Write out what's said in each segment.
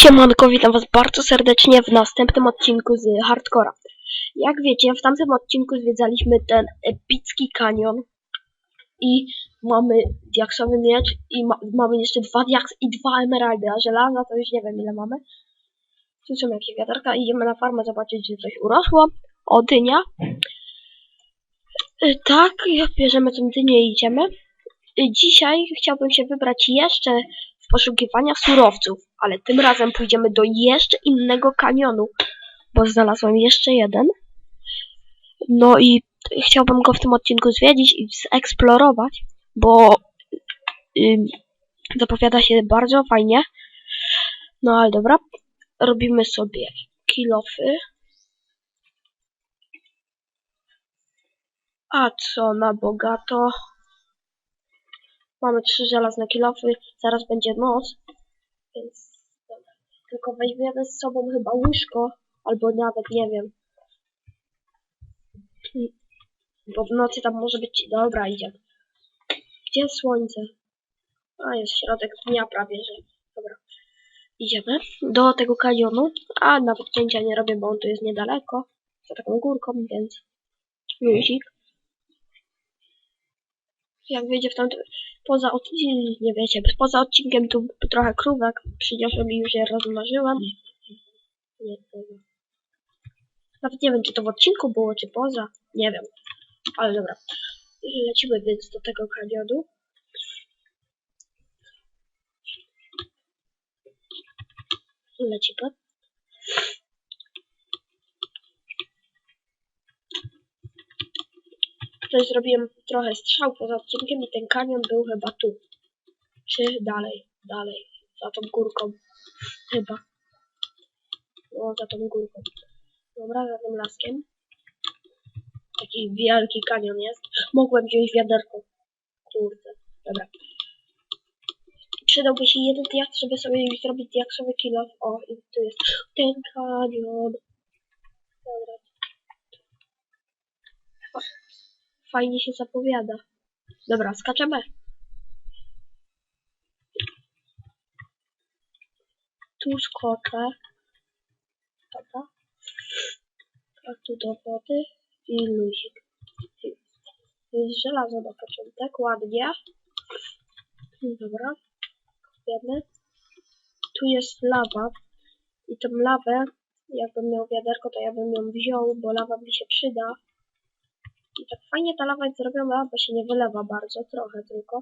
Siemanko, witam was bardzo serdecznie w następnym odcinku z Hardcora. Jak wiecie, w tamtym odcinku zwiedzaliśmy ten epicki kanion i mamy diaksowy miecz i ma mamy jeszcze dwa diaks i dwa emeraldy, a żelaza to już nie wiem ile mamy. Są jakieś wiaderka idziemy na farmę zobaczyć, czy coś urosło. O, dynia. Y, Tak, bierzemy tą dynię i idziemy. Y, Dzisiaj chciałbym się wybrać jeszcze poszukiwania surowców, ale tym razem pójdziemy do jeszcze innego kanionu, bo znalazłem jeszcze jeden. No i chciałbym go w tym odcinku zwiedzić i zeksplorować, bo ym, zapowiada się bardzo fajnie. No ale dobra, robimy sobie kilofy. A co na bogato? Mamy trzy żelazne kilofy, zaraz będzie noc, więc dobra. tylko weźmiemy z sobą chyba łóżko, albo nawet nie wiem. Bo w nocy tam może być. Dobra, idziemy. Gdzie jest słońce? A, jest środek dnia prawie, że. Dobra. Idziemy do tego kanionu, a nawet cięcia nie robię, bo on tu jest niedaleko, za taką górką, więc luzik. Jak wyjdzie w tamtym, poza od, nie wiecie, poza odcinkiem tu trochę krówek przyniosłem i już je rozmarzyłem. Nie, poza. Nawet nie wiem, czy to w odcinku było, czy poza. Nie wiem. Ale dobra. Lecimy więc do tego kanionu. Lecimy. Tutaj zrobiłem trochę strzał poza odcinkiem i ten kanion był chyba tu. Czy dalej, dalej, za tą górką. Chyba. No, za tą górką. Dobra, za tym laskiem. Taki wielki kanion jest. Mogłem wziąć wiaderko. Kurde. Dobra. Przydałby się jeden diaks, żeby sobie zrobić diaksowy kilo. O, i tu jest ten kanion. Dobra. Fajnie się zapowiada. Dobra, skaczemy. Tu skoczę. Dobra. A tu do wody i luzik. Jest żelazo na początek, ładnie. Dobra. Wiemy. Tu jest lawa. I tą lawę, jakbym miał wiaderko, to ja bym ją wziął, bo lawa mi się przyda. I tak fajnie ta lawa jest zrobiona, bo się nie wylewa bardzo, trochę tylko.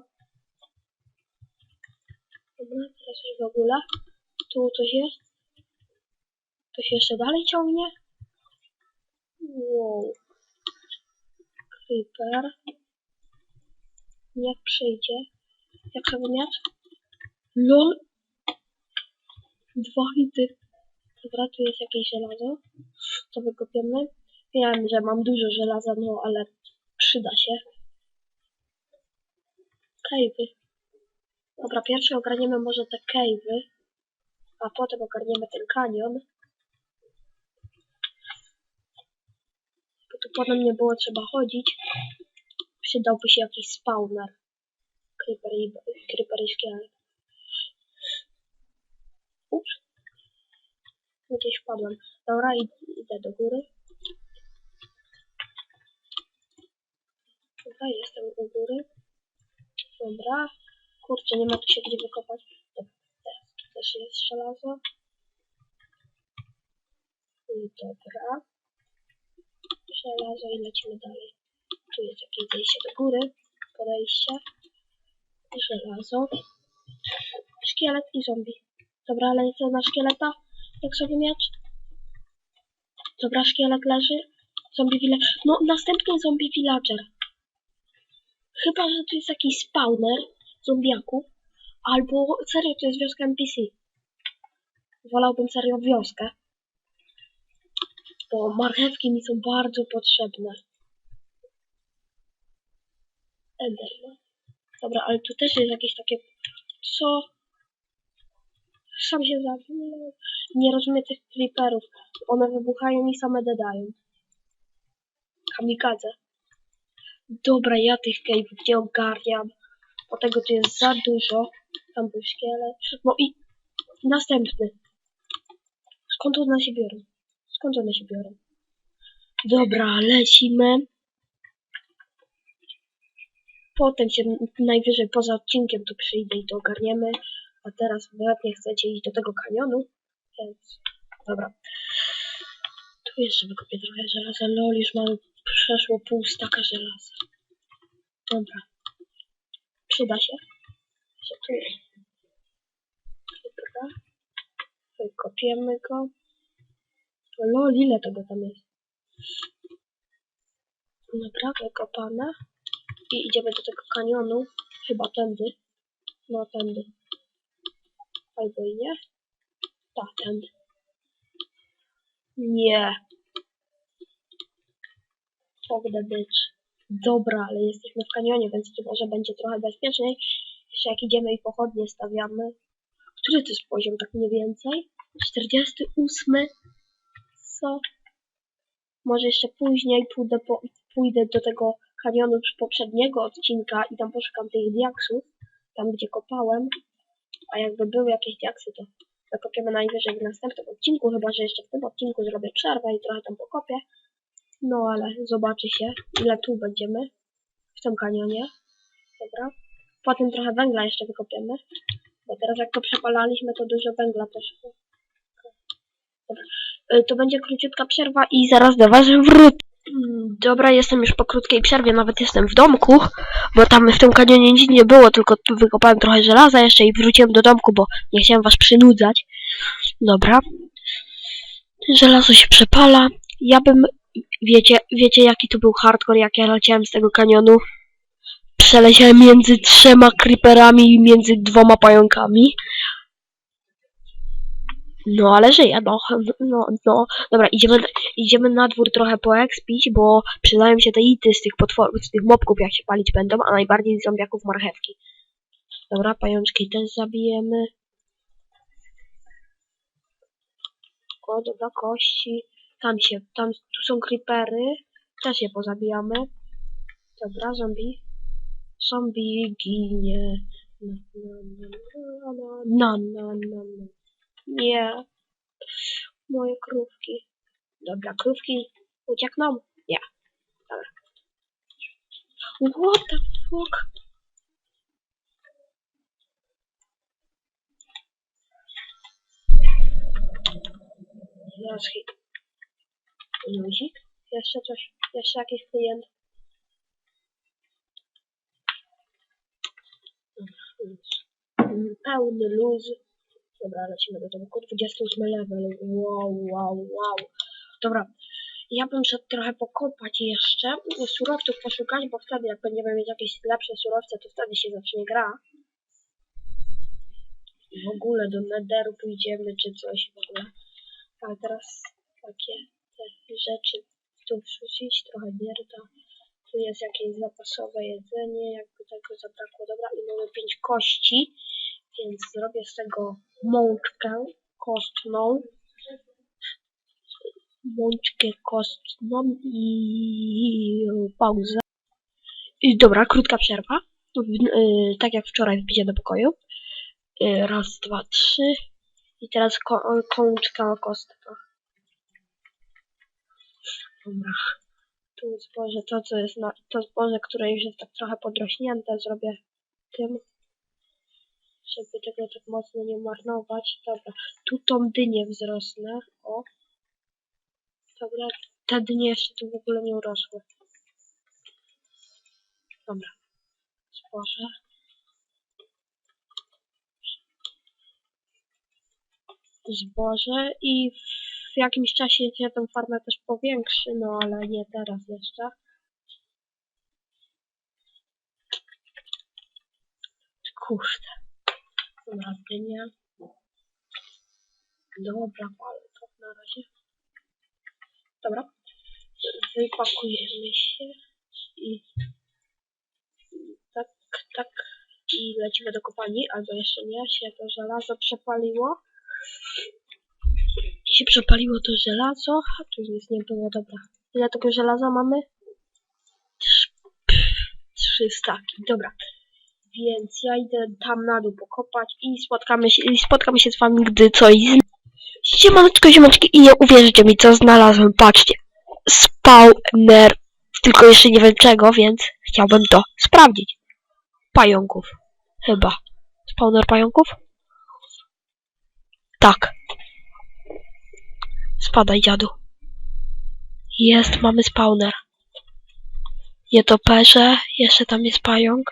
Dobra, teraz już w ogóle. Tu coś jest. To się jeszcze dalej ciągnie. Wow. Creeper. Jak przyjdzie. Jak sobie mieć? LOL. Dwa hity. Dobra, tu jest jakieś żelazo. To wykopiemy. Wiem, że mam dużo żelaza, no ale przyda się. Cave'y. Dobra, pierwsze ogarniemy może te cave'y, a potem ogarniemy ten kanion. Bo tu potem nie było trzeba chodzić. Przydałby się jakiś spawner. Creeper i, creeper. Ups. Gdzieś wpadłem. Dobra, id- idę do góry. Dobra, jestem u góry. Dobra. Kurczę, nie ma tu się gdzie wykopać. Dobra, teraz tu też jest żelazo. I dobra. Żelazo i lecimy dalej. Tu jest jakieś zejście do góry. Podejście. Żelazo. Szkielet i zombie. Dobra, lecę na szkieleta. Jak sobie miecz. Dobra, szkielet leży. Zombie villager. No, następny zombie villager. Chyba, że to jest jakiś spawner zombiaków. Albo serio to jest wioska NPC. Wolałbym serio wioskę. Bo marchewki mi są bardzo potrzebne. Enderman. Dobra, ale tu też jest jakieś takie... Co? Sam się zabił. Nie rozumiem tych creeperów. One wybuchają i same dodają. Kamikadze. Dobra, ja tych cave'ów nie ogarniam. Bo tego tu jest za dużo. Tam był szkielet. No i następny. Skąd one się biorą? Skąd one się biorą? Dobra, lecimy. Potem się najwyżej poza odcinkiem tu przyjdę i to ogarniemy. A teraz nie chcecie iść do tego kanionu, więc dobra. Tu jeszcze wykopię trochę żelaza. Lol, już mamy przeszło pół staka żelaza. Dobra. Przyda się. Dobra. Wykopiemy go. Lol, ile tego tam jest? Dobra, wykopane. I idziemy do tego kanionu. Chyba tędy. No, tędy. Albo i nie. Tak, tędy. Nie. Mogę być. Dobra, ale jesteśmy w kanionie, więc tu może będzie trochę bezpieczniej. Jeszcze jak idziemy i pochodnie stawiamy. Który to jest poziom, tak mniej więcej? 48. Co? Może jeszcze później pójdę, po, pójdę do tego kanionu z poprzedniego odcinka i tam poszukam tych diaksów, tam gdzie kopałem. A jakby były jakieś diaksy, to zakopiemy najwyżej w następnym odcinku, chyba że jeszcze w tym odcinku zrobię przerwę i trochę tam pokopię. No ale zobaczy się, ile tu będziemy w tym kanionie. Dobra. Potem trochę węgla jeszcze wykopiemy. Bo teraz jak to przepalaliśmy, to dużo węgla poszło. Dobra. Y, To będzie króciutka przerwa i zaraz do was wrócę. Mm, Dobra, jestem już po krótkiej przerwie, nawet jestem w domku, bo tam w tym kanionie nic nie było, tylko tu wykopałem trochę żelaza jeszcze i wróciłem do domku, bo nie chciałem was przynudzać. Dobra. Żelazo się przepala. Ja bym, wiecie, wiecie jaki to był hardcore, jak ja leciałem z tego kanionu? Przeleciałem między trzema creeperami i między dwoma pająkami. No, ale żyję, no, no, no. Dobra, idziemy, idziemy na dwór trochę poekspić, bo przydają się te ity z tych potworów, z tych mobków, jak się palić będą, a najbardziej z zombiaków marchewki. Dobra, pajączki też zabijemy. O, dobra, kości. Tam się, tam, tu są creepery. Też je pozabijamy. Dobra, zombie. Zombie ginie. Na, na, na, na, na, na, na. Nie. Moje krówki. Dobra, krówki uciekną? Nie. Dobra. What the fuck? Zaraz hit. Luzik? Jeszcze coś? Jeszcze jakiś klient? Pełny luz. Dobra, lecimy do domku. 28 level. Wow, wow, wow. Dobra. Ja bym szedł trochę pokopać jeszcze, surowców poszukać, bo wtedy jak będziemy mieć jakieś lepsze surowce, to wtedy się zacznie gra. I w ogóle do netheru pójdziemy, czy coś w ogóle. Ale teraz takie te rzeczy tu wrzucić, trochę dierta. Tu jest jakieś zapasowe jedzenie, jakby tego zabrakło. Dobra, i mamy pięć kości, więc zrobię z tego mączkę kostną. Mączkę kostną i pauzę. I dobra, krótka przerwa. W- y, tak jak wczoraj wbicie do pokoju. Y, raz, dwa, trzy. I teraz ko kołączka kostka. Dobra. Tu zboże to, co jest na... To zboże, które już jest tak trochę podrośnięte, zrobię tym. Żeby tego tak mocno nie marnować. Dobra. Tu tą dynię wzrosnę. O. Dobra. Te dynie jeszcze tu w ogóle nie urosły. Dobra. Zboże. Zboże i w jakimś czasie się tę farmę też powiększy, no ale nie teraz jeszcze. Kurde. Dobra, dynia. Dobra, ale to na razie. Dobra. Wypakujemy się i tak, tak. I lecimy do kopalni, albo jeszcze nie, się to żelazo przepaliło. Się przepaliło to żelazo, a tu nic nie było, dobra. Ile tego żelaza mamy? Trz- Trzy staki, dobra. Więc ja idę tam na dół pokopać i spotkamy się, i spotkamy się z wami, gdy coś Siemaneczko, ziomeczki i nie uwierzycie mi co znalazłem, patrzcie. Spawner, tylko jeszcze nie wiem czego, więc chciałbym to sprawdzić. Pająków, chyba. Spawner pająków? Tak. Spadaj dziadu. Jest, mamy spawner. Nietoperze, jeszcze tam jest pająk.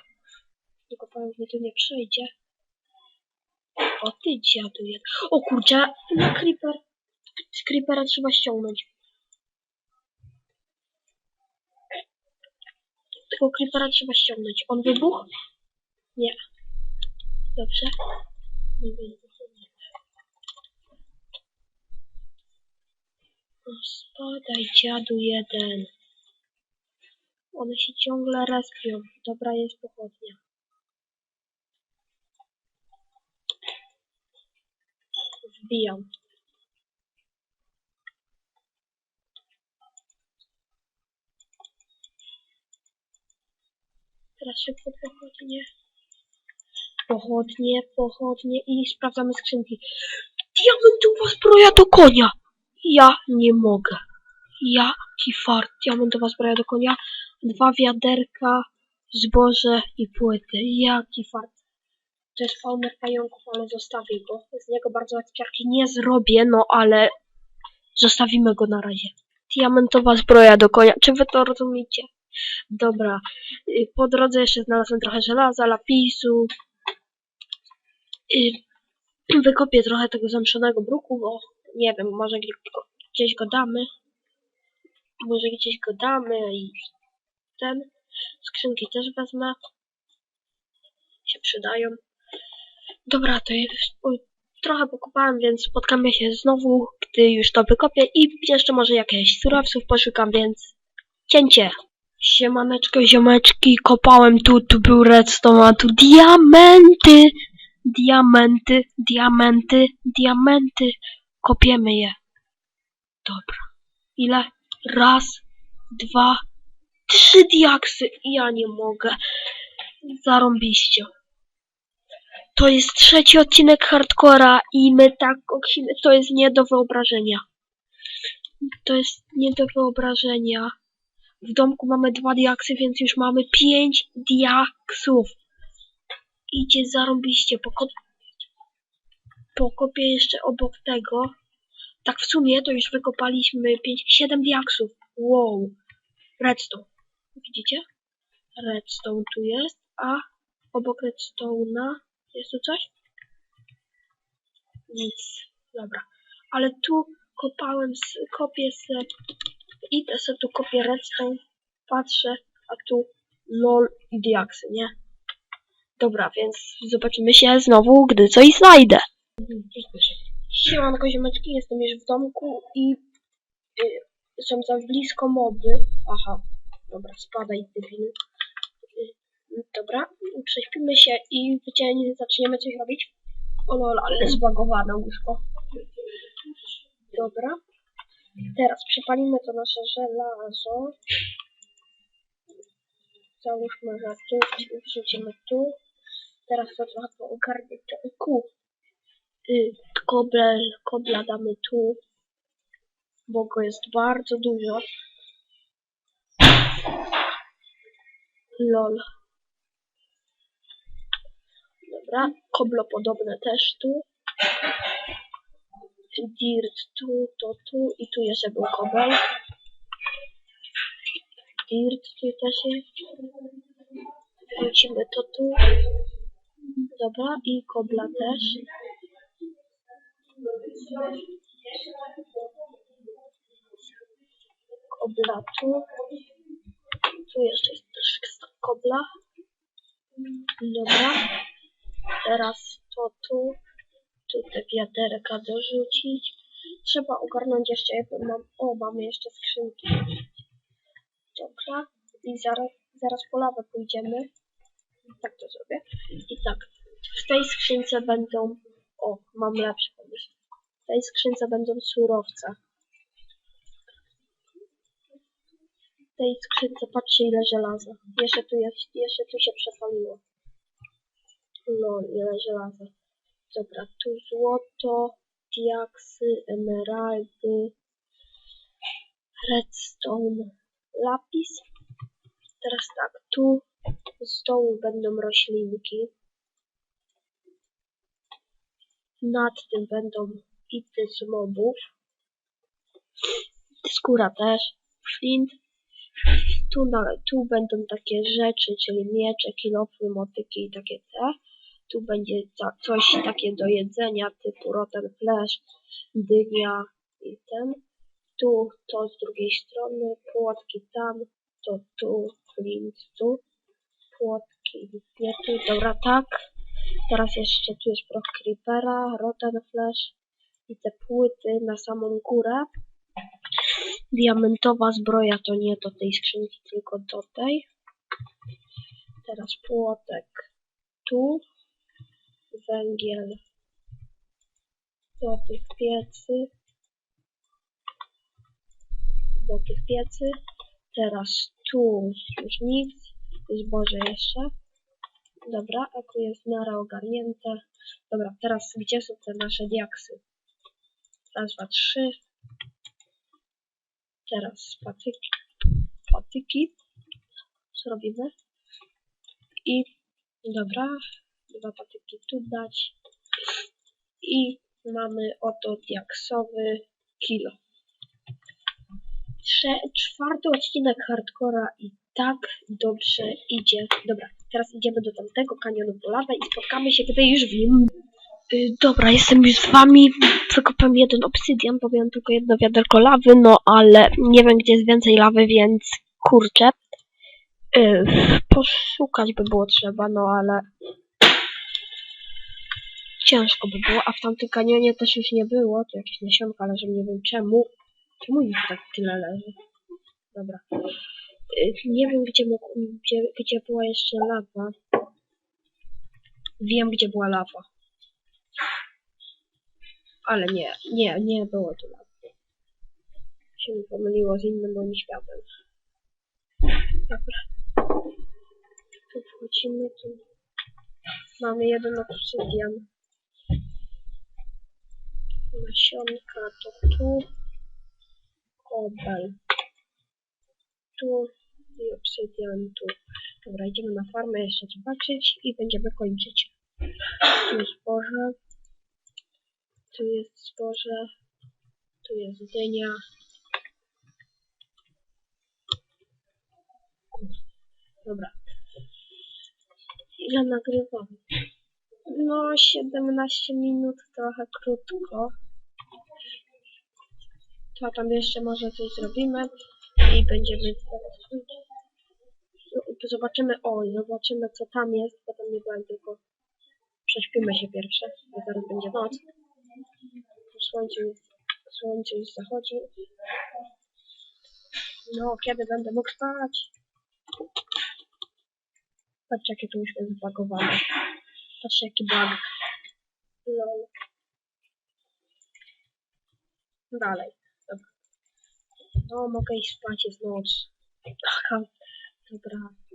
Tylko pająk mi tu nie przejdzie. O ty dziadu jest. O kurczę, na creeper. Z creepera trzeba ściągnąć. Tego creepera trzeba ściągnąć. On wybuchł? Nie. Dobrze. Nie O, spadaj dziadu jeden. One się ciągle respią. Dobra jest pochodnia. Wbijam. Teraz szybko pochodnie. Pochodnie, pochodnie i sprawdzamy skrzynki. Diamentowa zbroja do konia! Ja nie mogę. Jaki fart. Diamentowa zbroja do konia. Dwa wiaderka, zboże i płyty. Jaki fart. To jest fauner pająków, ale zostawię go. Z niego bardzo ekspiarki nie zrobię, no ale zostawimy go na razie. Diamentowa zbroja do konia. Czy wy to rozumiecie? Dobra. Y, Po drodze jeszcze znalazłem trochę żelaza, lapisu. Y, Wykopię trochę tego zamszonego bruku, bo nie wiem, może gdzieś go damy. Może gdzieś go damy i ten. Skrzynki też wezmę. Się przydają. Dobra, to jest, trochę pokopałem, więc spotkamy się znowu, gdy już to wykopię i jeszcze może jakieś surowców poszukam, więc cięcie. Siemaneczko, ziomeczki, kopałem tu, tu był redstone, a tu diamenty, diamenty, diamenty, diamenty. Kopiemy je. Dobra. Ile? Raz, dwa, trzy diaksy. Ja nie mogę. Zarąbiście. To jest trzeci odcinek hardcora i my tak koksimy. To jest nie do wyobrażenia. To jest nie do wyobrażenia. W domku mamy dwa diaksy, więc już mamy pięć diaksów. Idzie zarąbiście. Pokop... Pokopię jeszcze obok tego. Tak w sumie to już wykopaliśmy 5, 7 diaksów. Wow. Redstone. Widzicie? Redstone tu jest, a obok redstone'a jest tu coś? Nic. Dobra. Ale tu kopałem, kopię se, idę se tu kopię redstone, patrzę, a tu lol i diaksy, nie? Dobra, więc zobaczymy się znowu, gdy coś znajdę. Siemanko ziomeczki, jestem już w domku i y, są za blisko moby. Aha, dobra, spadaj debilu. Y, dobra, prześpimy się i wyciągniemy, zaczniemy coś robić. O lol, ale zbagowane łóżko. Dobra. Teraz przepalimy to nasze żelazo. Załóżmy, że tu, wrzucimy tu. Teraz to trochę poogarnię. Ku. Y, kobla damy tu, bo go jest bardzo dużo. Lol. Dobra, koblo podobne też tu. Dirt tu, to tu i tu jeszcze był kobel. Dirt tu też jest. Wrócimy to tu. Dobra, i kobla też. Kobla tu. Tu jeszcze jest też kobla. Dobra. Teraz to tu. Tu te wiaderka dorzucić. Trzeba ogarnąć jeszcze jedno. Mam, o, mamy jeszcze skrzynki. Dobra. I zaraz, zaraz po lawę pójdziemy. Tak to zrobię. I tak. W tej skrzynce będą... O, mam lepszy pomysł. W tej skrzynce będą surowce. W tej skrzynce patrzcie ile żelaza. Jeszcze tu jeszcze tu się przepaliło. Lol, ile żelaza. Dobra, tu złoto, diaksy, emeraldy, redstone, lapis. Teraz tak, tu z dołu będą roślinki. Nad tym będą ity z mobów. Skóra też. Flint. Tu, na, tu będą takie rzeczy, czyli miecze, kilofy, motyki i takie te. Tu będzie ca- coś takie do jedzenia typu rotten flesh, dynia i ten. Tu to z drugiej strony, płotki tam, to tu, flint tu, płotki nie tu, dobra tak. Teraz jeszcze tu jest proch creepera, rotten flesh i te płyty na samą górę. Diamentowa zbroja to nie do tej skrzynki, tylko do tej. Teraz płotek tu. Węgiel do tych piecy. Do tych piecy. Teraz tu już nic. Zboże jeszcze. Dobra, aku jest w miarę ogarnięte. Dobra, teraz gdzie są te nasze diaksy? Raz, dwa, trzy. Teraz patyki. Patyki. Zrobimy. I dobra. Dwa patyki tu dać. I mamy oto diaksowy kilo. Trze czwarty odcinek hardcora i tak dobrze idzie. Dobra, teraz idziemy do tamtego kanionu po lawę i spotkamy się tutaj już w nim. Y, Dobra, jestem już z wami. Wykopałem jeden obsydian, bo miałem tylko jedno wiaderko lawy, no ale nie wiem gdzie jest więcej lawy, więc kurczę. Y, Poszukać by było trzeba, no ale ciężko by było, a w tamtym kanionie też już nie było. Tu jakieś nasionka leżą, nie wiem czemu. Czemu ich tak tyle leży? Dobra. Y, Nie wiem gdzie, mógł, gdzie, gdzie była jeszcze lawa. Wiem gdzie była lawa. Ale nie, nie, nie było tu lawy. Się mi pomyliło z innym moim światem. Dobra. Tu wchodzimy, tu mamy jeden obsydian. Nasionka to tu. Kobel. Tu i obsydian tu. Dobra, idziemy na farmę jeszcze zobaczyć i będziemy kończyć. Tu jest zboże. Tu jest zboże. Tu jest dynia. Dobra. Ile nagrywam? No, 17 minut, trochę krótko. To tam jeszcze może coś zrobimy i będziemy zobaczymy, o, zobaczymy co tam jest, bo tam nie byłem tylko prześpimy się pierwsze, bo zaraz będzie noc. Słońce już, słońce już zachodzi. No, kiedy będę mógł spać? Patrz jakie tu już jest zbagowane. Patrz jaki bug. Lol. Dalej. Dobra. No, mogę iść spać, jest noc. Dobra.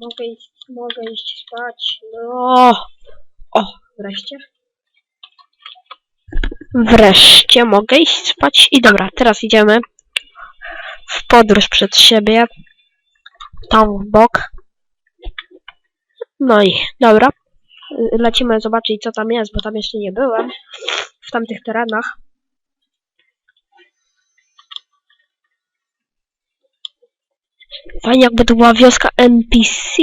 Mogę iść, mogę iść spać. No. O, wreszcie. Wreszcie mogę iść spać. I dobra, teraz idziemy w podróż przed siebie. Tam w bok. No i dobra. Lecimy zobaczyć co tam jest, bo tam jeszcze nie byłem. W tamtych terenach. Fajnie jakby to była wioska NPC.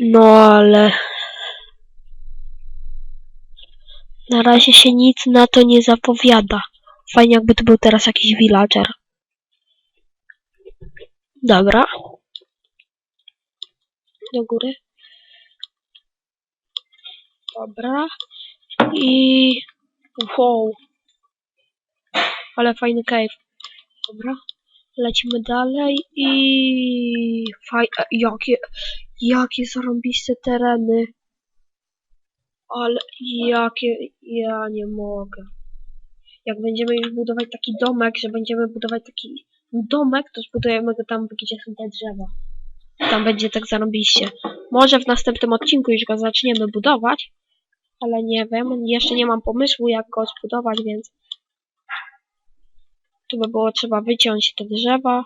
No ale... Na razie się nic na to nie zapowiada. Fajnie jakby to był teraz jakiś villager. Dobra. Do góry. Dobra. I... Wow. Ale fajny cave. Dobra. Lecimy dalej i... Faj... e, Jakie... Jakie zarąbiste tereny. Ale jakie... Ja nie mogę. Jak będziemy już budować taki domek, że będziemy budować taki domek, to zbudujemy go tam, gdzie są te drzewa. Tam będzie tak zarąbiście. Może w następnym odcinku już go zaczniemy budować. ale nie wiem, jeszcze nie mam pomysłu jak go zbudować, więc tu by było trzeba wyciąć te drzewa.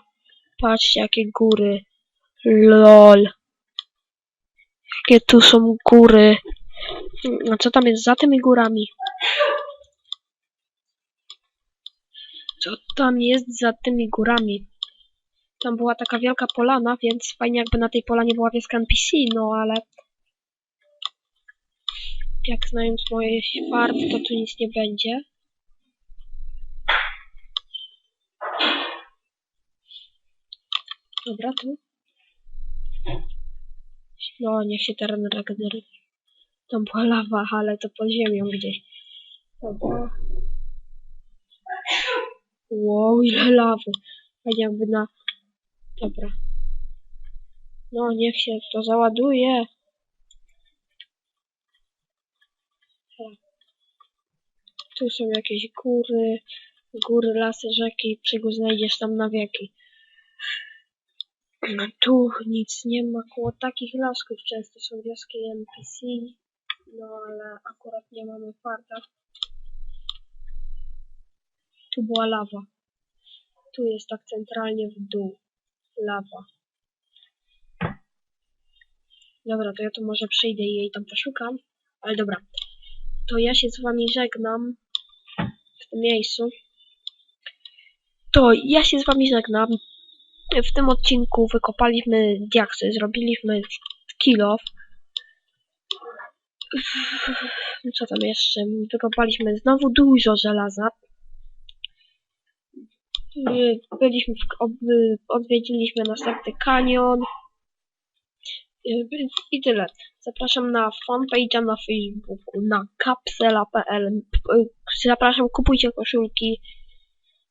Patrzcie jakie góry. LOL. Jakie tu są góry. A co tam jest za tymi górami? Co tam jest za tymi górami? Tam była taka wielka polana, więc fajnie jakby na tej polanie była wioska NPC, no ale jak znając moje fart, to tu nic nie będzie. Dobra, tu. No, niech się teren regeneruje. Tam była lawa, ale to pod ziemią gdzieś. Dobra. Wow, ile lawy. Fajnie jakby na... Dobra. No, niech się to załaduje. Tu są jakieś góry, góry, lasy, rzeki, przygód znajdziesz tam na wieki. No tu nic nie ma, koło takich lasków często są wioski NPC, no ale akurat nie mamy farta. Tu była lawa. Tu jest tak centralnie w dół. Lawa. Dobra, to ja tu może przyjdę i jej tam poszukam. Ale dobra. To ja się z wami żegnam w tym miejscu. To ja się z wami żegnam. W tym odcinku wykopaliśmy diaksy, zrobiliśmy kill off. Co tam jeszcze? Wykopaliśmy znowu dużo żelaza. Y, Byliśmy w, odwiedziliśmy następny kanion. Y, I tyle. Zapraszam na fanpage'a na Facebooku, na kapsela.pl. Y, Zapraszam, kupujcie koszulki.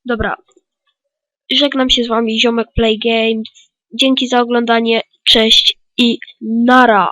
Dobra. Żegnam się z wami, ziomek Play Games. Dzięki za oglądanie. Cześć i nara.